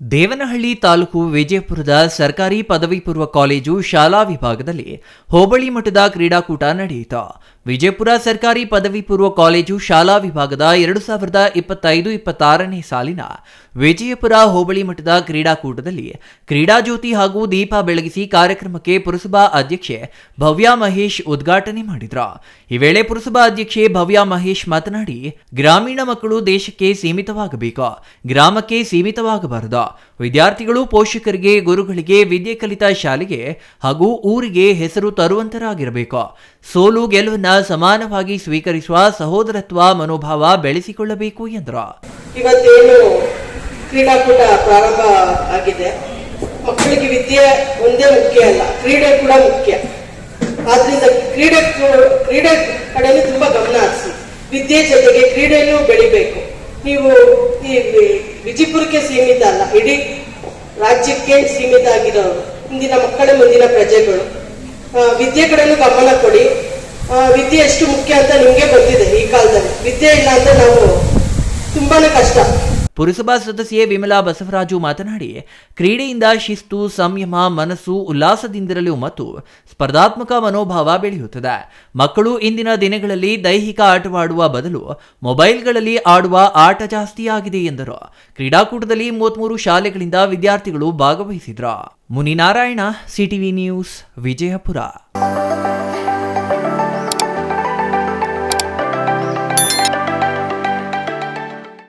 ದೇವನಹಳ್ಳಿ ತಾಲೂಕು ವಿಜಯಪುರದ ಸರ್ಕಾರಿ ಪದವಿ ಪೂರ್ವ ಕಾಲೇಜು ಶಾಲಾ ವಿಭಾಗದಲ್ಲಿ ಹೋಬಳಿ ಮಠದ ಕ್ರೀಡಾಕೂಟ ನಡೆಯಿತು. ವಿಜಯಪುರ ಸರ್ಕಾರಿ ಪದವಿ ಪೂರ್ವ ಕಾಲೇಜು ಶಾಲಾ ವಿಭಾಗದ ಎರಡು ಸಾವಿರದ ಇಪ್ಪತ್ತೈದು ಇಪ್ಪತ್ತಾರನೇ ಸಾಲಿನ ವಿಜಯಪುರ ಹೋಬಳಿ ಮಠದ ಕ್ರೀಡಾಕೂಟದಲ್ಲಿ ಕ್ರೀಡಾಜ್ಯೋತಿ ಹಾಗೂ ದೀಪ ಬೆಳಗಿಸಿ ಕಾರ್ಯಕ್ರಮಕ್ಕೆ ಪುರಸಭಾ ಅಧ್ಯಕ್ಷೆ ಭವ್ಯ ಮಹೇಶ್ ಉದ್ಘಾಟನೆ ಮಾಡಿದ್ರು. ಈ ವೇಳೆ ಪುರಸಭಾ ಅಧ್ಯಕ್ಷೆ ಭವ್ಯ ಮಹೇಶ್ ಮಾತನಾಡಿ, ಗ್ರಾಮೀಣ ಮಕ್ಕಳು ದೇಶಕ್ಕೆ ಸೀಮಿತವಾಗಬೇಕು. ಗ್ರಾಮಕ್ಕೆ ಸೀಮಿತವಾಗಬಾರದು. ವಿದ್ಯಾರ್ಥಿಗಳು ಪೋಷಕರಿಗೆ, ಗುರುಗಳಿಗೆ ವಿದ್ಯೆ ಕಲಿತ ಶಾಲೆಗೆ ಹಾಗೂ ಊರಿಗೆ ಹೆಸರು ತರುವಂತರಾಗಿರಬೇಕು. ಸೋಲು ಗೆಲುವನ್ನ ಸಮಾನವಾಗಿ ಸ್ವೀಕರಿಸುವ ಸಹೋದರತ್ವ ಮನೋಭಾವ ಬೆಳೆಸಿಕೊಳ್ಳಬೇಕು ಎಂದರು. ಇವತ್ತೇನು ಕ್ರೀಡಾಕೂಟ ಪ್ರಾರಂಭ ಆಗಿದೆ. ಮಕ್ಕಳಿಗೆ ವಿದ್ಯೆ ಒಂದೇ ಮುಖ್ಯ ಅಲ್ಲ, ಕ್ರೀಡೆ ಕೂಡ ಮುಖ್ಯ. ಆದ್ರಿಂದ ಕ್ರೀಡೆ ಕ್ರೀಡೆ ಕಡೆನೂ ತುಂಬಾ ಗಮನ ಹರಿಸಿ. ವಿದ್ಯೆ ಜೊತೆಗೆ ಕ್ರೀಡೆಯೂ ಬೆಳಿಬೇಕು. ನೀವು ಈ ವಿಜಯಪುರಕ್ಕೆ ಸೀಮಿತ ಅಲ್ಲ, ಇಡೀ ರಾಜ್ಯಕ್ಕೆ ಸೀಮಿತ ಆಗಿರೋರು, ಇಂದಿನ ಮಕ್ಕಳ ಮುಂದಿನ ಪ್ರಜೆಗಳು. ವಿದ್ಯೆ ಕಡೆನೂ ಗಮನ ಕೊಡಿ. ವಿದ್ಯೆ ಎಷ್ಟು ಮುಖ್ಯ ಅಂತ ನಿಮಗೆ ಗೊತ್ತಿದೆ ಈ ಕಾಲದಲ್ಲಿ. ವಿದ್ಯೆ ಇಲ್ಲ ಅಂದ್ರೆ ನಾವು ತುಂಬಾನೇ ಕಷ್ಟ. ಪುರಸಭಾ ಸದಸ್ಯೆ ವಿಮಲಾ ಬಸವರಾಜು ಮಾತನಾಡಿ, ಕ್ರೀಡೆಯಿಂದ ಶಿಸ್ತು, ಸಂಯಮ, ಮನಸ್ಸು, ಉಲ್ಲಾಸದಿಂದಿರಲು ಮತ್ತು ಸ್ಪರ್ಧಾತ್ಮಕ ಮನೋಭಾವ ಬೆಳೆಯುತ್ತದೆ. ಮಕ್ಕಳು ಇಂದಿನ ದಿನಗಳಲ್ಲಿ ದೈಹಿಕ ಆಟವಾಡುವ ಬದಲು ಮೊಬೈಲ್ಗಳಲ್ಲಿ ಆಡುವ ಆಟ ಜಾಸ್ತಿಯಾಗಿದೆ ಎಂದರು. ಕ್ರೀಡಾಕೂಟದಲ್ಲಿ ಮೂವತ್ಮೂರು ಶಾಲೆಗಳಿಂದ ವಿದ್ಯಾರ್ಥಿಗಳು ಭಾಗವಹಿಸಿದ್ರು ಮುನಿನಾರಾಯಣ, ಸಿಟಿವಿ ನ್ಯೂಸ್, ವಿಜಯಪುರ.